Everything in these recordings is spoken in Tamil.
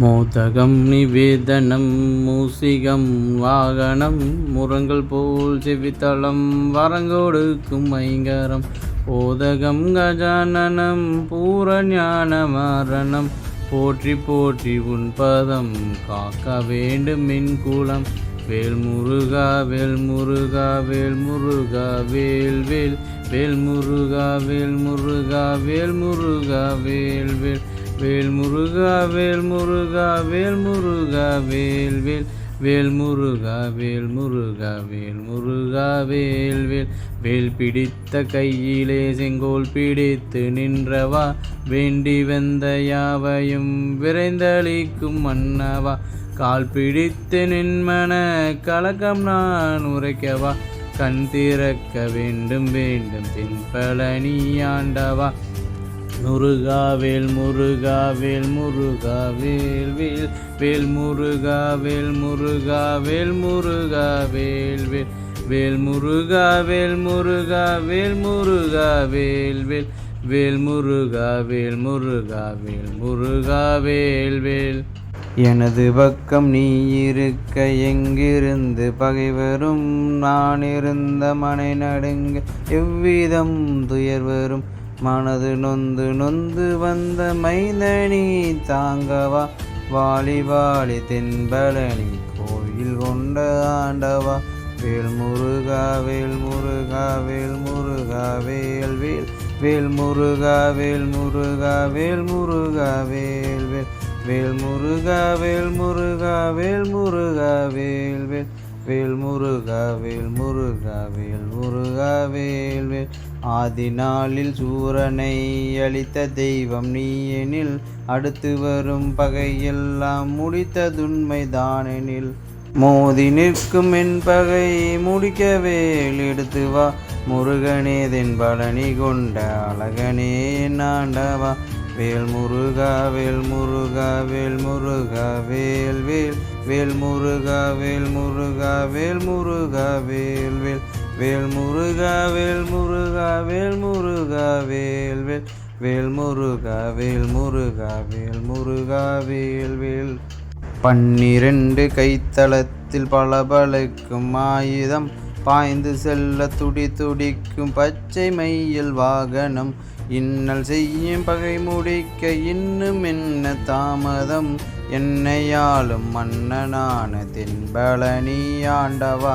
மோதகம் நிவேதனம் மூசிகம் வாகனம் முரங்கள் போல் செவித்தளம் வரங்கொடுக்கும் ஐங்கரம். ஓதகம் கஜானனம் பூரஞான மரணம். போற்றி போற்றி உன் பதம் காக்க வேண்டும் மின் குலம். வேல் முருகா வேல் முருகா வேல் முருகா வேல் வேல். வேல் முருகா வேல் முருகா வேல் முருகா வேல் வேல். வேல் முருகா வேல் முருகா வேல் முருகா வேல் வேல் வேல் முருகா வேல் முருகா வேல் முருகா வேல் வேல் வேல் பிடித்த கையிலே செங்கோல் பிடித்து நின்றவா வேண்டி வந்த யாவையும் விரைந்தளிக்கும் மன்னவா கால் பிடித்து நின்மன கலக்கம் நான் உரைக்கவா கண் திறக்க வேண்டும் வேண்டும் தென்பழனி ஆண்டவா முருகாவேல் முருகாவேல் முருகாவேல் வேல் வேல் முருகாவேல் முருகாவேல் முருகாவேல் வேல் வேல் முருகாவேல் முருகாவேல் முருகாவேல் வேல் வேல் முருகாவேல் முருகாவேல் முருகாவேல் வேல் எனது பக்கம் நீ இருக்க எங்கிருந்து பகைவரும் நான் இருந்த மனை நடுங்க எவ்விதம் துயர் வரும் மனது நொந்து நொந்து வந்த மைந்தனி தாங்கவா வாலி வாலி தென்பழனி கோயில் கொண்ட ஆண்டவா வேல் முருகா வேல் முருகா வேல் முருகா வேல் வேல் வேல் முருகா வேல் முருகா வேல் முருகா வேல் வேல் வேல் முருகா வேல் முருகா வேல் முருகா வேல் வேல் வேல் முருகா வேல் முருகா வேல் முருகா வேல் வேல் ஆதிநாளில் சூரனை அளித்த தெய்வம் நீயெனில் அடுத்து வரும் பகையெல்லாம் முடித்ததுண்மை தானெனில். மோதி நிற்கும் என் பகை முடிக்க வேல் எடுத்து வா. முருகனே தென் பழனி கொண்ட அழகனே நாண்டவா வேல் முருகா வேல் முருகா வேல் முருகா வேல் வேல். வேல் முருகா வேல் முருகா வேல் முருகா வேல் வேல். வேல் முருகா வேல் முருகா வேல் முருகா வேல் வேல் வேல் முருகா வேல் முருகா வேல் முருகா வேல் வேல் பன்னிரண்டு கைத்தளத்தில் பளபளக்கும் ஆயுதம் பாய்ந்து செல்ல துடி துடிக்கும் பச்சை மையில் வாகனம். இன்னல் செய்யும் பகை முடிக்க இன்னும் என்ன தாமதம்? என்னையாலும் மன்னனான தென்பழனி ஆண்டவா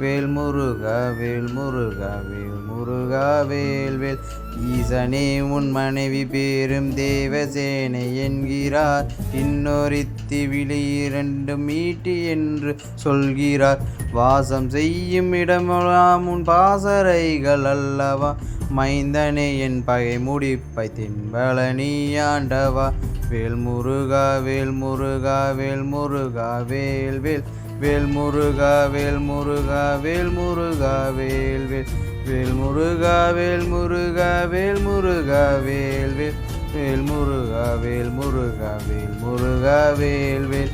வேல் முருகா வேல் முருகா வேல் முருகா வேல் வேல். ஈசனே உன் மனைவி பேரும் தேவசேனை என்கிறார். இன்னொருத்தி விழி இரண்டும் மீட்டி என்று சொல்கிறார். வாசம் செய்யும் இடமெல்லாம் உன் பாசறைகள் அல்லவா? மைந்தனே என் பகை முடிப்பை தென்பழனி ஆண்டவா. வேல் முருகா வேல் முருகா வேல் முருகா வேல் வேல். வேல் முருகா வேல் முருகா வேல் முருகா வேல் வேல் வேல் முருகா வேல் முருகா வேல் முருகா வேல் வேல் வேல் முருகா வேல் முருகா வேல் முருகா வேல் வேல்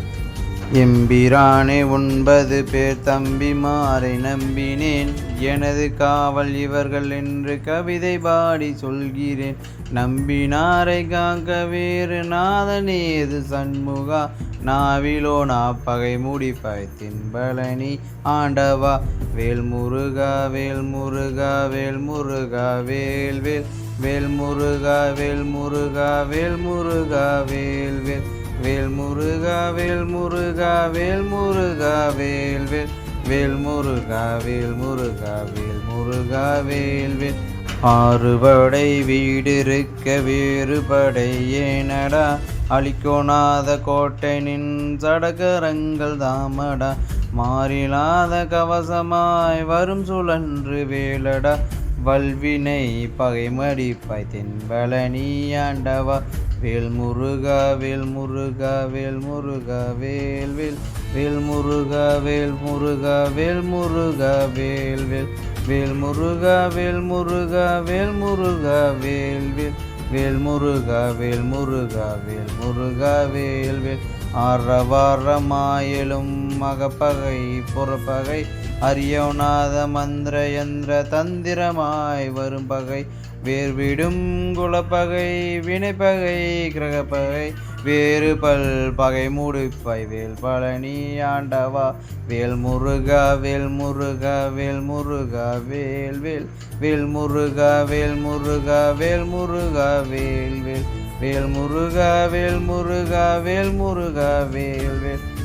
எம்பிரானே ஒன்பது பேர் தம்பிமாரை நம்பினேன். எனது காவல் இவர்கள் என்று கவிதை பாடி சொல்கிறேன். நம்பினாரை காக்க வேறு நாதனேது சண்முகா நாவிலோ நாப்பகை முடிப்பாய் தின்பழனி ஆண்டவா வேல் முருகா வேல் முருகா வேல் முருகா வேல் வேல் வேல் முருகா வேல் முருகா வேல் முருகா வேல் வேல் வேல் முருகா வேல் முருகா வேல் முருகா வேல் வேல் வேல் முருகா வேல் முருகா வேல் முருகா வேல் வேல் ஆறுபடை வீடிருக்க வேறுபடை ஏனடா? அழிக்கோணாத கோட்டை நின் சடகரங்கள் தாமடா? மாறிலாத கவசமாய் வரும் சுழன்று வேலடா வல்வினை பகைமடிப்பாய் தென்பழனி ஆண்டவா? வேல் முருகா வேல் முருகா வேல் முருகா வேல் வேல் வேல் முருகா வேல் முருகா வேல் முருகா வேல் வேல் வேல் முருகா வேல் முருகா வேல் முருகா வேல் வேல் வேல் முருகா வேல் முருகா வேல் முருகா வேல் வேல். ஆரவாரமாயலும் மகப்பகை புறப்பகை அரியோநாத மந்திர யந்திர தந்திரமாய் வரும் பகை வேர்விடும் குலப்பகை வினைப்பகை கிரகப்பகை. வேறு பல் பகை முடிப்பை வேல் பழனி ஆண்டவா. வேல் முருகா வேல் முருகா வேல் முருகா வேல் வேல். வேல் முருகா வேல் முருகா வேல் முருகா வேல் வேல். வேல் முருகா வேல் முருகா வேல் முருகா வேல் வேல்.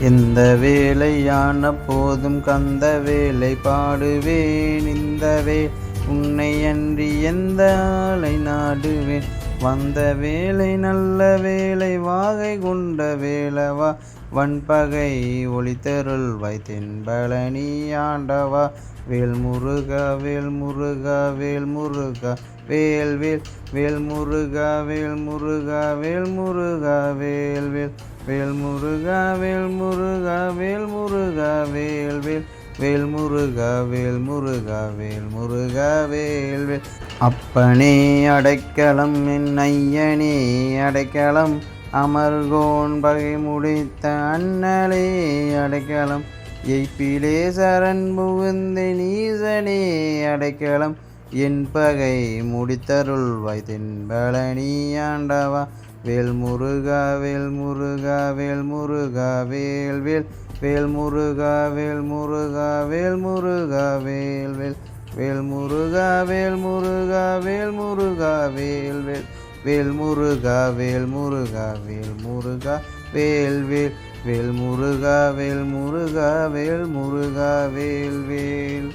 இந்த வேலையான போதும் கந்த வேலை பாடுவேன். இந்த வே உன்னை அன்றி எந்த ஆளை நாடுவேன்? வந்த வேலை நல்ல வேலை வாகை கொண்ட வேலவா? வன்பகை ஒளித்தருள் வைத்தின் பழனி ஆண்டவா? வேல் முருகா வேல் முருகா வேல் வேல் வேல் முருகா வேல் முருகா வேல் முருகா வேல் வேல் வேல் முருகா வேல் முருகா வேல் முருகா வேல் வேல் வேல் முருகா வேல் முருகா வேல் முருகா வேல் வேல். அப்பனே அடைக்கலம் என் ஐயனே அடைக்கலம் அமர்கோன் பகை முடித்த அண்ணலே அடைக்கலம். எய்ப்பிலே சரண் புகுந்த நீசனே அடைக்கலம் என் பகை முடித்தருள் வைத்தென் ஆண்டவா வேல் முருகா வேல் முருகா வேல் முருகா வேல் வேல் வேல் முருகா வேல் முருகா வேல் முருகா வேல் வேல் வேல் முருகா வேல் முருகா வேல் முருகா வேல் வேல் வேல் முருகா வேல் முருகா வேல் முருகா வேல் வேல் வேல் முருகா வேல் முருகா வேல் முருகா வேல் வேல்